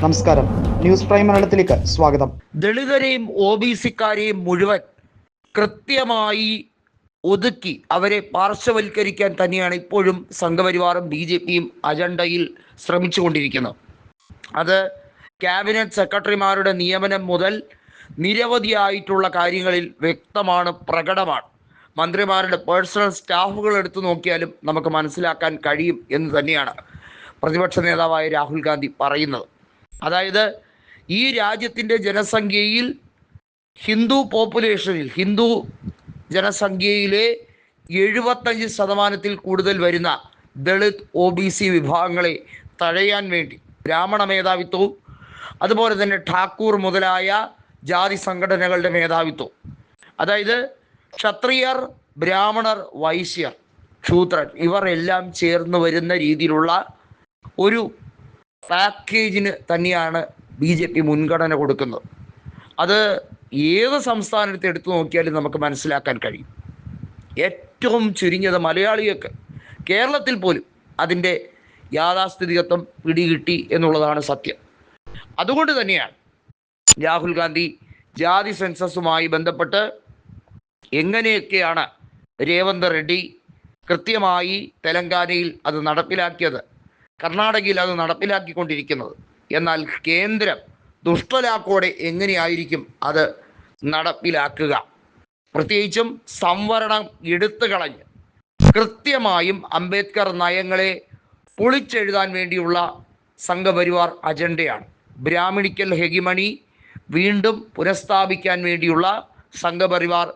നമസ്കാരം. News prime മലയാളത്തിലേക്ക് സ്വാഗതം. ദളിതരെയും ഒ ബി സിക്കാരെയും മുഴുവൻ കൃത്യമായി ഒതുക്കി അവരെ പാർശ്വവൽക്കരിക്കാൻ തന്നെയാണ് ഇപ്പോഴും സംഘപരിവാറും ബി ജെ പിയും അജണ്ടയിൽ ശ്രമിച്ചുകൊണ്ടിരിക്കുന്നത്. അത് ക്യാബിനറ്റ് സെക്രട്ടറിമാരുടെ നിയമനം മുതൽ നിരവധിയായിട്ടുള്ള കാര്യങ്ങളിൽ വ്യക്തമാണ് പ്രകടമാണ്. മന്ത്രിമാരുടെ പേഴ്സണൽ സ്റ്റാഫുകൾ എടുത്തു നോക്കിയാലും നമുക്ക് മനസ്സിലാക്കാൻ കഴിയും എന്ന് തന്നെയാണ് പ്രതിപക്ഷ നേതാവായ രാഹുൽ ഗാന്ധി പറയുന്നത്. അതായത് ഈ രാജ്യത്തിന്റെ ജനസംഖ്യയിൽ ഹിന്ദു പോപ്പുലേഷനിൽ ഹിന്ദു ജനസംഖ്യയിലെ എഴുപത്തഞ്ച് ശതമാനത്തിൽ കൂടുതൽ വരുന്ന ദളിത് ഒ ബി സി വിഭാഗങ്ങളെ തഴയാൻ വേണ്ടി ബ്രാഹ്മണ മേധാവിത്വവും അതുപോലെ തന്നെ ഠാക്കൂർ മുതലായ ജാതി സംഘടനകളുടെ മേധാവിത്വവും. അതായത് ക്ഷത്രിയർ ബ്രാഹ്മണർ വൈശ്യർ ശൂദ്രൻ ഇവർ എല്ലാം ചേർന്ന് വരുന്ന രീതിയിലുള്ള ഒരു പാക്കേജിന് തന്നെയാണ് ബി ജെ പി മുൻഗണന കൊടുക്കുന്നത്. അത് ഏത് സംസ്ഥാനത്ത് എടുത്തു നോക്കിയാലും നമുക്ക് മനസ്സിലാക്കാൻ കഴിയും. ഏറ്റവും ചുരുങ്ങിയത് മലയാളികൾക്ക് കേരളത്തിൽ പോലും അതിന്റെ യാഥാസ്ഥിതികത്വം പിടികിട്ടി എന്നുള്ളതാണ് സത്യം. അതുകൊണ്ട് തന്നെയാണ് രാഹുൽ ഗാന്ധി ജാതി സെൻസസുമായി ബന്ധപ്പെട്ട് എങ്ങനെയൊക്കെയാണ് രേവന്ത് റെഡ്ഡി കൃത്യമായി തെലങ്കാനയിൽ അത് നടപ്പിലാക്കിയത് കർണാടകയിൽ അത് നടപ്പിലാക്കിക്കൊണ്ടിരിക്കുന്നത്. എന്നാൽ കേന്ദ്രം ദുഷ്ടലാക്കോടെ എങ്ങനെയായിരിക്കും അത് നടപ്പിലാക്കുക? പ്രത്യേകിച്ചും സംവരണം എടുത്തു കളഞ്ഞ് കൃത്യമായും അംബേദ്കർ നയങ്ങളെ പൊളിച്ചെഴുതാൻ വേണ്ടിയുള്ള സംഘപരിവാർ അജണ്ടയാണ്. ബ്രാഹ്മണിക്കൽ ഹെഗിമണി വീണ്ടും പുനഃസ്ഥാപിക്കാൻ വേണ്ടിയുള്ള സംഘപരിവാർ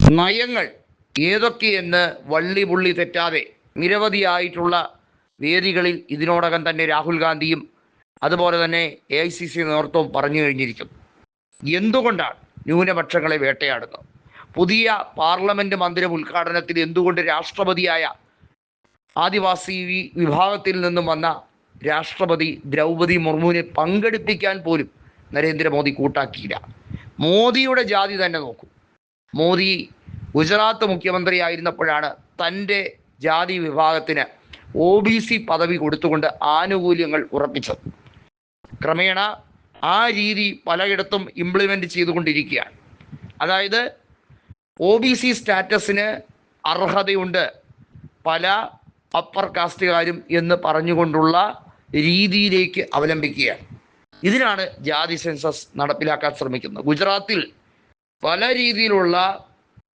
നയങ്ങൾ ഏതൊക്കെയെന്ന് വള്ളി പുള്ളി തെറ്റാതെ നിരവധിയായിട്ടുള്ള വേദികളിൽ ഇതിനോടകം തന്നെ രാഹുൽ ഗാന്ധിയും അതുപോലെ തന്നെ എ ഐ സി സി നേതൃത്വവും പറഞ്ഞു കഴിഞ്ഞിരിക്കുന്നു എന്തുകൊണ്ടാണ് ന്യൂനപക്ഷങ്ങളെ വേട്ടയാടുന്നത്? പുതിയ പാർലമെന്റ് മന്ദിരം ഉദ്ഘാടനത്തിൽ എന്തുകൊണ്ട് രാഷ്ട്രപതിയായ ആദിവാസി വിഭാഗത്തിൽ നിന്നും വന്ന രാഷ്ട്രപതി ദ്രൗപതി മുർമുവിനെ പങ്കെടുപ്പിക്കാൻ പോലും നരേന്ദ്രമോദി കൂട്ടാക്കിയില്ല. മോദിയുടെ ജാതി തന്നെ നോക്കൂ. മോദി ഗുജറാത്ത് മുഖ്യമന്ത്രിയായിരുന്നപ്പോഴാണ് തന്റെ ജാതി വിഭാഗത്തിന് ഒ ബി സി പദവി കൊടുത്തുകൊണ്ട് ആനുകൂല്യങ്ങൾ ഉറപ്പിച്ചത് ക്രമേണ ആ രീതി പലയിടത്തും ഇംപ്ലിമെന്റ് ചെയ്തുകൊണ്ടിരിക്കുകയാണ്. അതായത് ഒ ബി സി സ്റ്റാറ്റസിന് അർഹതയുണ്ട് പല അപ്പർ കാസ്റ്റുകാരും എന്ന് പറഞ്ഞുകൊണ്ടുള്ള രീതിയിലേക്ക് അവലംബിക്കുകയാണ്. ഇതിനാണ് ജാതി സെൻസസ് നടപ്പിലാക്കാൻ ശ്രമിക്കുന്നത്. ഗുജറാത്തിൽ പല രീതിയിലുള്ള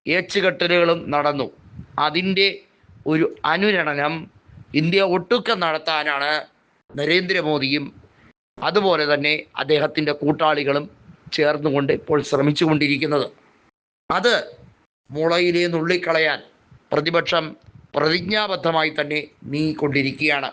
ഏച്ചുകെട്ടലുകളും നടന്നു. അതിന്റെ ഒരു അനുരണനം ഇന്ത്യ ഒട്ടുക്കം നടത്താനാണ് നരേന്ദ്രമോദിയും അതുപോലെ തന്നെ അദ്ദേഹത്തിന്റെ കൂട്ടാളികളും ചേർന്നുകൊണ്ട് ഇപ്പോൾ ശ്രമിച്ചുകൊണ്ടിരിക്കുന്നത്. അത് മുളയിലെ നുള്ളിക്കളയാൻ പ്രതിപക്ഷം പ്രതിജ്ഞാബദ്ധമായി തന്നെ നീങ്ങിക്കൊണ്ടിരിക്കുകയാണ്.